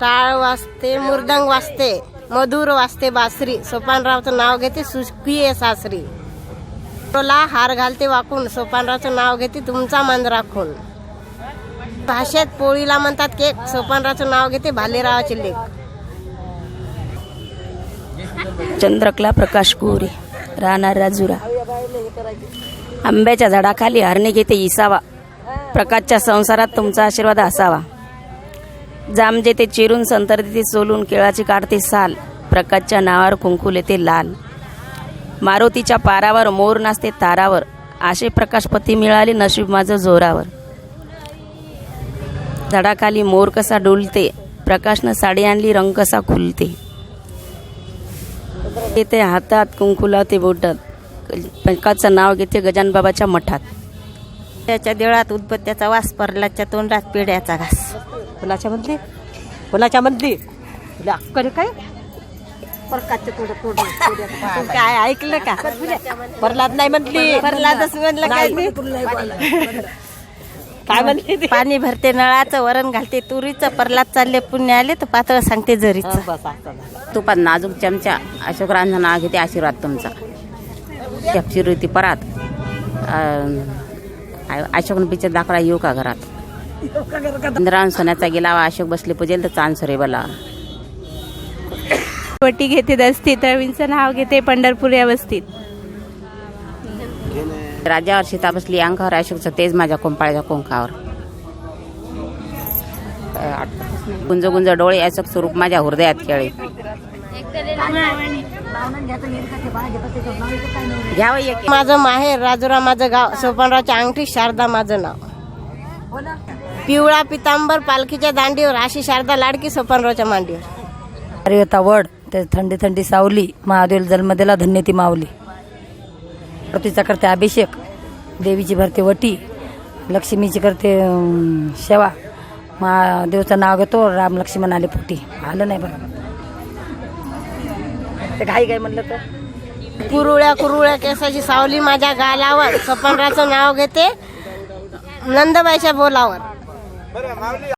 टाळ वाजते मृदंग वाजते मधुर वाजते बासरी. सोपानरावचं नाव घेते सुखी आहे सासरी. टोला हार घालते वाकून सोपानरावचं नाव घेते तुमचा मन राखून. भाषेत पोळीला म्हणतात केक सोपानरावचं नाव घेते भालेरावाचे लेख. चंद्रकला प्रकाश कोरी राहणार राजुरा. आंब्याच्या झाडाखाली हरणे घेते इसावा. प्रकाशच्या संसारात तुमचा आशीर्वाद असावा. जाम ते चिरून संतर देते सोलून केळाची काढते साल. प्रकाशच्या नावावर कुंकुल येते लाल. मारुतीच्या पारावर मोर नाचते तारावर. आशे प्रकाशपती मिळाले नशीब माझं जोरावर. झाडाखाली मोर कसा डुलते प्रकाशनं साडी आणली रंग कसा खुलते. येते हातात कुंकू लावते बोटात. पंकाचं नाव घेते गजानबाबाच्या मठात. त्याच्या देवळात उदबत्त्याचा वास परलाच्या तोंडात पेड्याचा घास. फुलाच्या मधली? फुलाच्या मधली? फुलं. अक्कल काय? परकाचे तोड तोड तू काय ऐकलं का? प्रल्हाद नाही म्हटली प्रल्हादच म्हणलं काय नाही. काय म्हणली ती? पाणी भरते नळाचं वरण घालते तुरीचं परलात चालले पुण्य आले तर पातळ सांगते जरीचं. बस असं झालं. तुपात नाजूक चमचा अशोकरांचं नाव घेते आशीर्वाद तुमचा. ती परात. अशोक पिक्चर दाखला येऊ का घरात? इंद्रान सोन्याचा गेलावा अशोक बसले पूजेल तर चांद सरे बला. वटी घेते दस्ती तळवींचं नाव घेते पंढरपूर या वस्तीत राजावर सीता बसली अंगावर अशोकचं तेज माझ्या कोंपाळ्याच्या कोंकावर. गुंज गुंज डोळे अशोक स्वरूप माझ्या हृदयात खेळे घ्यावं एक. माझं माहेर राजुरा माझं गाव सोपानरावच्या अंगठी शारदा माझं नाव. पिवळा पितांबर पालखीच्या दांडीवर अशी शारदा लाडकी सोपानरावच्या मांडीवर. अरे होता वड ते थंडी थंडी सावली. महादेव जन्म दिला धन्य ती माऊली. तिचा करते अभिषेक. देवीची भरते वटी. लक्ष्मीची करते सेवा. महादेवचं नाव घेतो राम लक्ष्मण आले पोटी. आलं नाही बरं. ते घाई काय म्हणलं तर. कुरुळ्या कुरुळ्या केसाची सावली माझ्या गालावर सपनराचं नाव घेते नंदबाईच्या बोलावर.